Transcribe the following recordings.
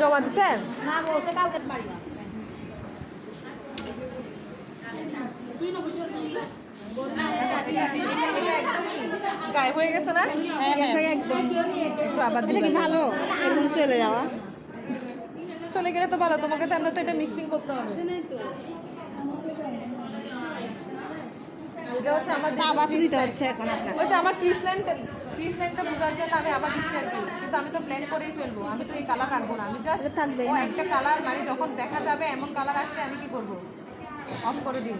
জমা দিচ্ছেন গায়ে হয়ে গেছে না? একদম। একটু আবার এটা কি ভালো? এরকম চলে যাওয়া। চলে গেলে তো ভালো তোমাকে তো আমরা তো এটা মিক্সিং করতে হবে। এটা হচ্ছে আমার তা আবার তো দিতে হচ্ছে এখন আপনার ওই যে আমার ক্রিস লাইন ক্রিস লাইনটা বোঝার জন্য আমি আবার দিচ্ছি আর কি। কিন্তু আমি তো প্ল্যান করেই ফেলব। আমি তো এই কালার রাখব না। আমি জাস্ট ও একটা কালার মানে যখন দেখা যাবে এমন কালার আসলে আমি কি করব? অফ করে দিব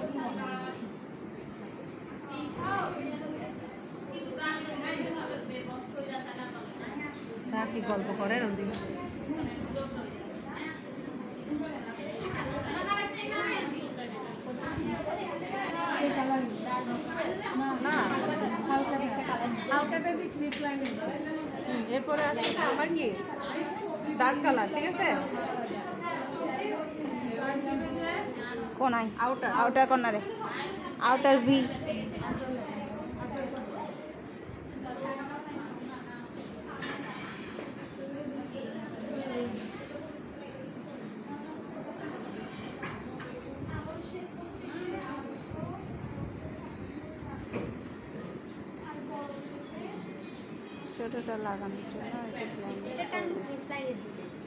কি গল্প করেন ওদিকে? এরপরে আসছে আমার কি ডার্ক কালার ঠিক আছে কোনায় আউটার আউটার কর্নারে আউটার ভি ছোটটা লাগানোর জন্য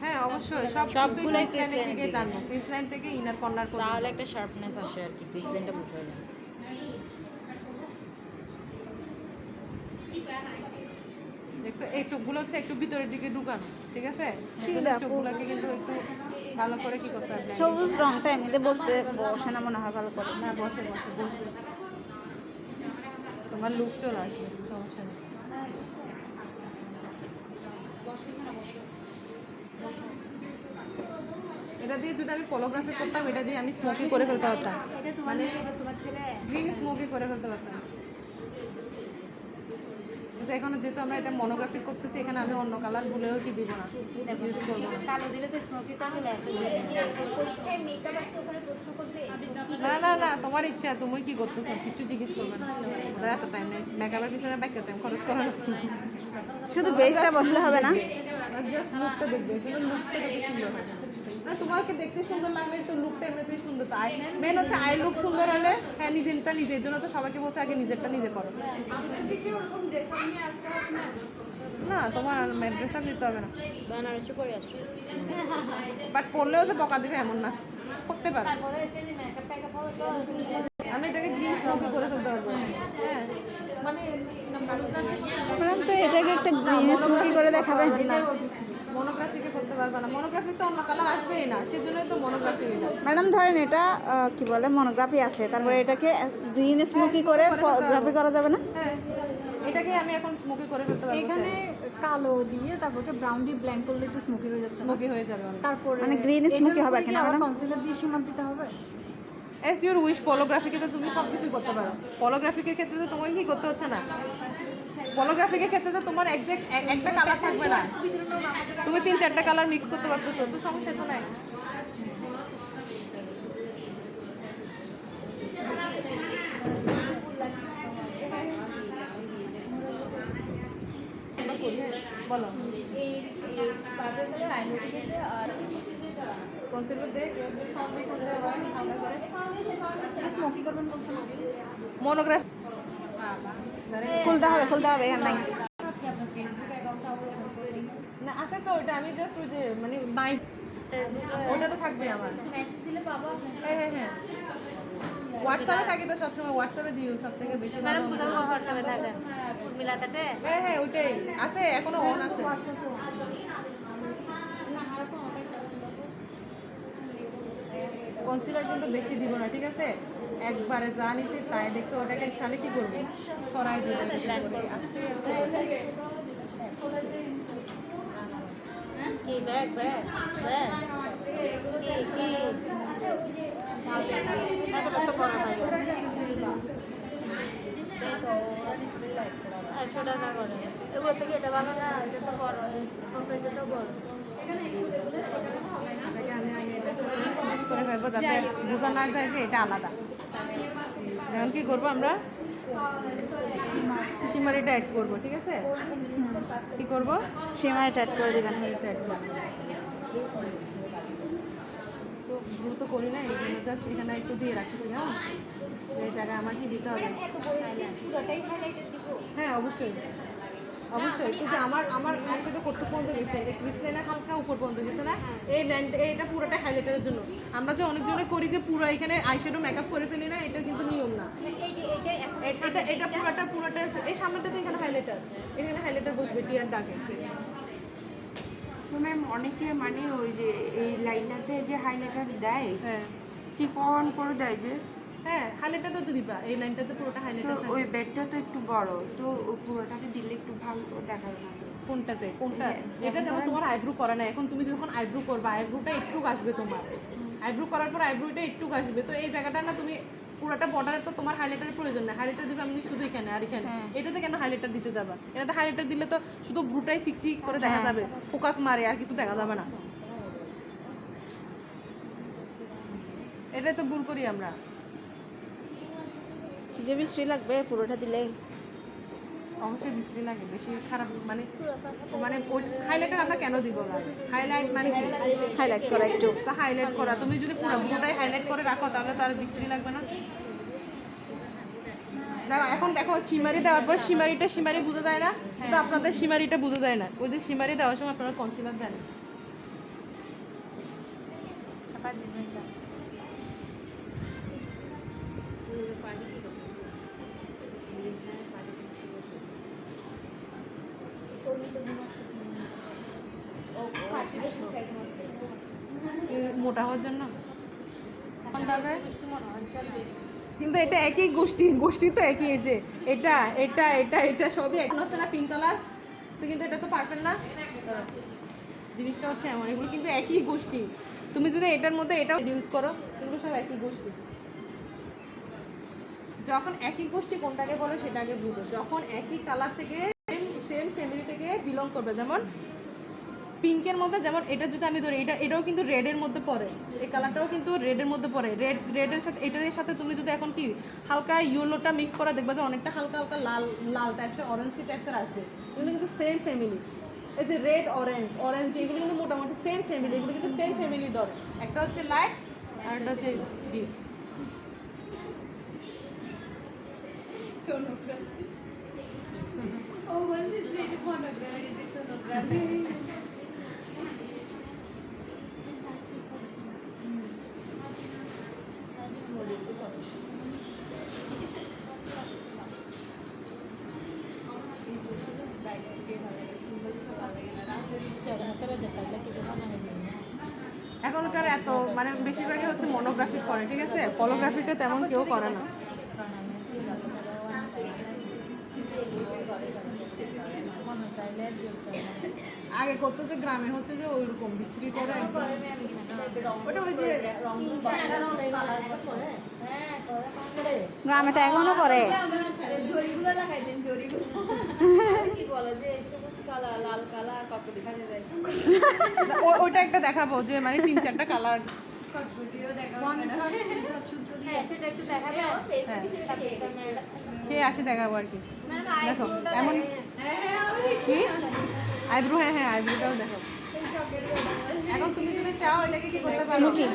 হ্যাঁ অবশ্যই সব সবগুলাই ক্রিস থেকে। টানবো। ক্রিস লাইন থেকে ইনার কর্নার করব তাহলে একটা শার্পনেস আসে আর কি ক্রিসলাইনটা বুঝা যায় দেখছ এই চোখগুলো হচ্ছে একটু ভিতরের দিকে ঢুকানো ঠিক আছে? চোখগুলোকে কিন্তু একটু ভালো করে কি করতে হবে? সবুজ রংটা এমনিতে বসতে বসে না মনে হয় ভালো করে। না বসে বসে বসে। তোমার লুক চলে আসবে সমস্যা নেই। এটা দিয়ে যদি আমি পলোগ্রাফি করতাম, এটা দিয়ে আমি স্মোকি করে ফেলতে পারতাম। মানে গ্রিন স্মোকি করে ফেলতে পারতাম। কিন্তু এখন যেহেতু আমরা এটা মনোগ্রাফি করতেছি এখানে আমি অন্য কালার ভুলেও কি দিব না। ইউজ করব না। না না না তোমার ইচ্ছা তুমি কি করতেছো? কিছু জিজ্ঞেস করবে না। এত টাইম নেই মেকআপের পিছনে ব্যাক টাইম খরচ করো না। শুধু বেসটা বসলে হবে না? জাস্ট লুকটা দেখবে লুকটা সুন্দর না তোমাকে দেখতে সুন্দর লাগলে তো লুকটা এমনিতেই সুন্দর তো। আই মেন হচ্ছে আই লুক সুন্দর হলে হ্যাঁ নিজেরটা নিজের জন্য তো সবাইকে বলছে আগে নিজেরটা নিজে করো। না তোমার ড্রেস আপ নিতে হবে না। বেনারসি পরে আসছি বাট পরলেও যে বকা দিবে এমন না। করতে পারো। আমি এটাকে গ্রিন স্মোকি করে ফেলতে পারব। হ্যাঁ। মানে ম্যাডাম তো এটাকে একটা গ্রিন স্মোকি করে দেখাবেন। মনোগ্রাফিকে করতে পারবে না। মনোগ্রাফি তো অন্য কালার আসবেই না সেজন্যই তো মনোগ্রাফি হয়ে ম্যাডাম ধরেন এটা কি বলে মনোগ্রাফি আছে তারপরে এটাকে গ্রিন স্মোকি করে গ্রাফি করা যাবে না? হ্যাঁ এটাকে আমি এখন স্মোকি করে ফেলতে পারব এখানে কালো দিয়ে তারপর হচ্ছে ব্রাউন দিয়ে ব্ল্যান্ড করলে তো স্মোকি হয়ে যাচ্ছে স্মোকি হয়ে যাবে তারপরে মানে green smoky হবে কিনা madam? কনসিলার দিয়ে সীমান্ত দিতে হবে? এস ইউর উইশ পলোগ্রাফিকে তো তুমি সব কিছু করতে পারো। পলোগ্রাফিকের ক্ষেত্রে তো তোমাকে কি করতে হচ্ছে না? পলোগ্রাফিকের ক্ষেত্রে তো তোমার একজ্যাক্ট একটা কালার থাকবে না তুমি তিন চারটা কালার মিক্স করতে পারতেছো তো সমস্যা তো নাই বলো হয় মনোগ্রাফি খুলতে হবে খুলতে হবে আর নাই না আছে তো ওটা আমি জাস্ট ওই যে মানে নাই ওটা তো থাকবে আমার। হ্যাঁ হ্যাঁ হ্যাঁ। হোয়াটসঅ্যাপে থাকি তো সবসময় হোয়াটসঅ্যাপে দিও সব থেকে বেশি ভালো ম্যাডাম কোথাও হোয়াটসঅ্যাপে থাকেন? উর্মিলাতাতে হ্যাঁ হ্যাঁ ওইটাই। আছে এখনও অন আছে। কনসিলার কিন্তু বেশি দিব না ঠিক আছে? একবারে যা নিছি তাই দেখছ ওটাকে সালে কি করব সরাই দেবো আস্তে আস্তে কি ব্যাগ ব্যাগ ব্যাগ কি কি তো বড় হয় একশো টাকা করে এগুলো থেকে এটা ভালো না এটা তো বড় ছোট এটা তো বড় আমি আগে এটার করে ফেলব যাতে বোঝা না যায় যে এটা আলাদা এখন কি করব আমরা। সিমারিটা অ্যাড করব ঠিক আছে? কি করব? সিমারিটা অ্যাড করে দেবেন দ্রুত করি না এই জন্য জাস্ট এখানে একটু দিয়ে রাখি হ্যাঁ? এই জায়গায় আমার কি দিতে হবে? হ্যাঁ অবশ্যই। অবশ্যই। কিন্তু আমার আমার আইশ্যাডো কতটুকু পর্যন্ত গেছে। এই ক্রিসলাইনের হালকা উপর পর্যন্ত গেছে না? এই লাইন এইটা পুরোটা হাইলাইটারের জন্য। আমরা যে অনেকজনে করি যে পুরো এখানে আইশ্যাডো মেকআপ করে ফেলি না এটা কিন্তু নিয়ম না। এটা এটা পুরোটা পুরোটা হচ্ছে- এই সামনেটাতে এখানে হাইলাইটার এখানে হাইলাইটার বসবে টিয়ার দাগে। তো ম্যাম অনেকে মানে ওই যে এই লাইনটাতে যে হাইলাইটার দেয় হ্যাঁ। চিকন করে দেয় যে হ্যাঁ হাইলাইটারটা তো দিবা এই লাইনটাতে পুরোটা তো হাইলাইটার ওই বেডটা তো একটু বড় তো পুরোটাকে দিলে একটু ভালো দেখাবে না কোনটাতে? কোনটা? এটা যেমন তোমার আইব্রু করা না এখন তুমি যখন আইব্রু করবা আইব্রুটা একটু আসবে তোমার। আইব্রু করার পর আইব্রুটা একটু আসবে তো এই জায়গাটা না তুমি পুরোটা বর্ডারে তো তোমার হাইলাইটারের প্রয়োজন না হাইলাইটার দিবে আমি শুধু এখানে আর এখানে। এটাতে কেন হাইলাইটার দিতে যাবা? এটাতে হাইলাইটার দিলে তো শুধু ভ্রুটাই সিক্সি করে দেখা যাবে ফোকাস মারে আর কিছু দেখা যাবে না। এটাই তো ভুল করি আমরা। যে বিশ্রী লাগবে পুরোটা দিলে অবশ্যই বিশ্রী লাগে বেশি খারাপ মানে মানে হাইলাইটার আমরা কেন দিব না? হাইলাইট মানে কি? হাইলাইট করা একটু। তা হাইলাইট করা। তুমি যদি পুরো পুরোটাই হাইলাইট করে রাখো তাহলে তার বিচ্ছিরি লাগবে না। দেখো এখন দেখো সিমারি দেওয়ার পর সিমারিটা সিমারি বুঝে যায় না কিন্তু আপনাদের সিমারিটা বুঝে যায় না। ওই যে সিমারি দেওয়ার সময় আপনারা কনসিলার দেন। এ, মোটা হওয়ার জন্য? কিন্তু এটা একই গোষ্ঠী গোষ্ঠী তো একই যে এটা এটা এটা এটা সবই এখন হচ্ছে না পিঙ্ক কালার তো কিন্তু এটা তো পারবেন না? জিনিসটা হচ্ছে এমন এগুলো কিন্তু একই গোষ্ঠী। তুমি যদি এটার মধ্যে এটাও ইউজ করো এগুলো সব একই গোষ্ঠী। যখন একই গোষ্ঠী কোনটাকে বলে সেটাকে বুঝো। যখন একই কালার থেকে সেম ফ্যামিলি থেকে বিলং করবে। যেমন পিঙ্কের মধ্যে যেমন এটা যদি আমি ধরি এটা এটাও কিন্তু রেডের মধ্যে পড়ে। এই কালারটাও কিন্তু রেডের মধ্যে পড়ে। রেড রেডের সাথে এটার সাথে তুমি যদি এখন কি হালকা ইয়েলোটা মিক্স করা দেখবা যে অনেকটা হালকা হালকা লাল লাল টাইপসের অরেঞ্জ টাইপসের আসবে। এগুলো কিন্তু সেম ফ্যামিলি এই যে রেড অরেঞ্জ অরেঞ্জ এগুলো কিন্তু মোটামুটি সেম ফ্যামিলি এগুলো কিন্তু সেম ফ্যামিলি ধরে। একটা হচ্ছে লাইট আর একটা হচ্ছে ডিপ এখনকার এত মানে বেশিরভাগই হচ্ছে মনোগ্রাফি করে ঠিক আছে? ফটোগ্রাফিটা তেমন কেউ করে না। আগে করতো যে গ্রামে হচ্ছে যে ওইরকম বিক্রি করে। ওটা ওই যে গ্রামে তো এখনও করে। ও- ওইটা একটা দেখাবো যে মানে তিন চারটা কালার। হ্যাঁ একটু দেখাবে। হ্যাঁ। খেয়ে আসি দেখাবো আর কি। দেখো এমন কি আইব্রো হ্যাঁ হ্যাঁ আইব্রোটাও দেখো এখন তুমি যদি চাও এটাকে কি করতে পারো? Smoky.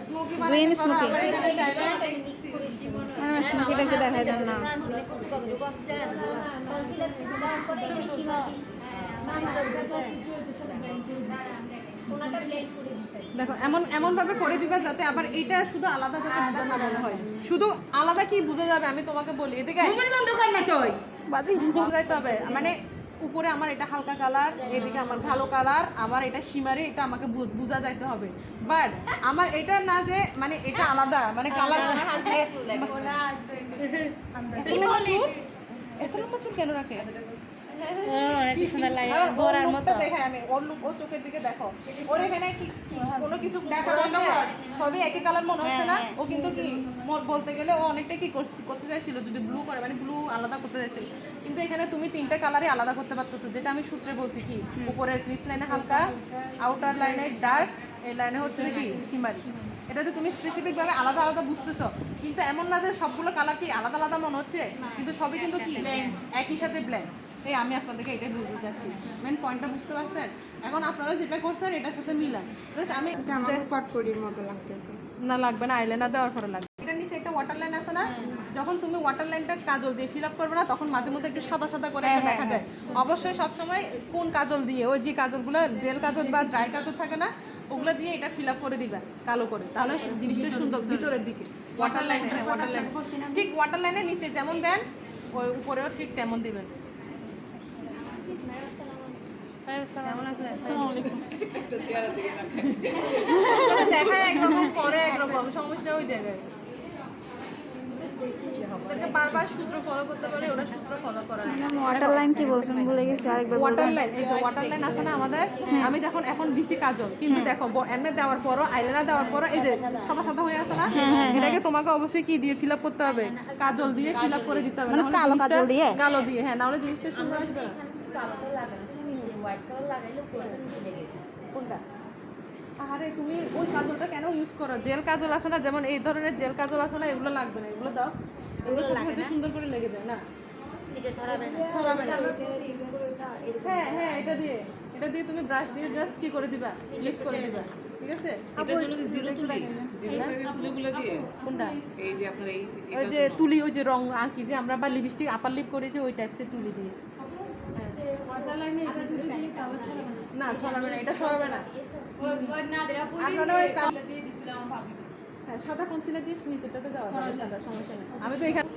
স্মোকি Green বানাতে পারো smoky. আবার এখানে চাইলে স্মুকিটা একটু দেখাই দেন না দেখো এমন এমন ভাবে করে দিবা যাতে আবার এটা শুধু আলাদা যাতে বোঝা না মনে হয়। শুধু আলাদা কি বোঝা যাবে? আমি তোমাকে বলি। এদিকে হবে মানে উপরে আমার এটা হালকা কালার এদিকে আমার ভালো কালার আমার এটা সীমারে এটা আমাকে বোঝা যাইতে হবে। বাট আমার এটা না যে মানে এটা আলাদা মানে কালার এত লম্বা চুল কেন রাখে? গোড়ার মতো। দেখে আমি ওর লুক ও চোখের দিকে দেখো। ওর এখানে কি কি কোনো কিছু সবই একই কালার মনে হচ্ছে না? ও কিন্তু কি মোর বলতে গেলে ও অনেকটা কি করতে- করতে চাইছিল যদি ব্লু করে মানে ব্লু আলাদা করতে চাইছিল। কিন্তু এখানে তুমি তিনটা কালারই আলাদা করতে পারতেছো। যেটা আমি সূত্রে বলছি কি উপরের ক্রিস লাইনে হালকা আউটার লাইনে ডার্ক এই লাইনে হচ্ছে কি সীমারি এটাতে তুমি স্পেসিফিক ভাবে আলাদা আলাদা বুঝতেছো। কিন্তু এমন না যে সবগুলো কালার কি আলাদা আলাদা মনে হচ্ছে? কিন্তু সবই কিন্তু কি? একই সাথে ব্ল্যান্ড এই আমি আপনাদেরকে এটাই বুঝতে চাচ্ছি। মেন পয়েন্টটা বুঝতে পারছেন? এখন আপনারা যেটা করছেন এটার সাথে মিলান। জাস্ট আমি এটা কটকরির মতো লাগতেছে। না লাগবে না আইলাইনার দেওয়ার পরে লাগবে। এটা নিচে একটা ওয়াটার লাইন আছে না? যখন তুমি ওয়াটার লাইনটা কাজল দিয়ে ফিল আপ করবে না তখন মাঝে মধ্যে একটু সাদা সাদা করে দেখা যায়। অবশ্যই সবসময় কোন কাজল দিয়ে ওই যে কাজলগুলো জেল কাজল বা ড্রাই কাজল থাকে না ওগুলো দিয়ে এটা ফিল আপ করে দিবা কালো করে। তাহলে জিনিসটা সুন্দর ভিতরের দিকে। ওয়াটার লাইন ওয়াটার লাইন ঠিক ওয়াটার লাইনের নিচে যেমন দেন ওই উপরেও ঠিক তেমন দিবেন। দেখা একরকম করে একরকম সমস্যা ওই জায়গায়। ওদেরকে বারবার সূত্র ফলো করতে পারে ওরা সূত্র ফলো করে না। ওয়াটার লাইন কি বলছেন? ভুলে গেছি আরেকবার ওয়াটার লাইন এই যে ওয়াটার লাইন আছে না আমাদের আমি যখন এখন দিছি কাজল কিন্তু দেখো ব- এমনি দেওয়ার পরও আইলাইনার দেওয়ার পরও এই যে সাদা সাদা হয়ে আছে না? এটাকে তোমাকে অবশ্যই কি দিয়ে ফিল আপ করতে হবে? কাজল দিয়ে ফিল আপ করে দিতে হবে মানে কালো জিনিসটা- কাজল দিয়ে? কালো দিয়ে হ্যাঁ নাহলে জিনিসটা সুন্দর আসবে হোয়াইট কালার লাগাইলে লেগে যায় কোনটা? আরে তুমি ওই কাজলটা কেন ইউজ করো? জেল কাজল আছে না যেমন এই ধরনের জেল কাজল আছে না এগুলো লাগবে না এগুলো দাও। এগুলো সাথে সাথে সুন্দর করে লেগে যায় না? নিচে ছড়াবে না। ছড়াবে না। হ্যাঁ হ্যাঁ এটা দিয়ে। এটা দিয়ে তুমি ব্রাশ দিয়ে জাস্ট কি করে দিবা? ইউজ করে দিবা ঠিক আছে? এটার জন্য কি জিরো তুলি? জিরো সাইজের তুলিগুলো দিয়ে কোনটা? এই যে আপনার এই ওই যে তুলি ওই যে রং আঁকি যে আমরা বা লিপস্টিক আপার লিপ করেছি ওই টাইপসের তুলি দিয়ে। না। ছড়াবে না এটা ছড়াবে না। আপনারা ওই কাল- হ্যাঁ সাদা কনসিলার দিয়ে তোকে দেওয়া সাদা সমস্যা নেই। আমি তো এখানে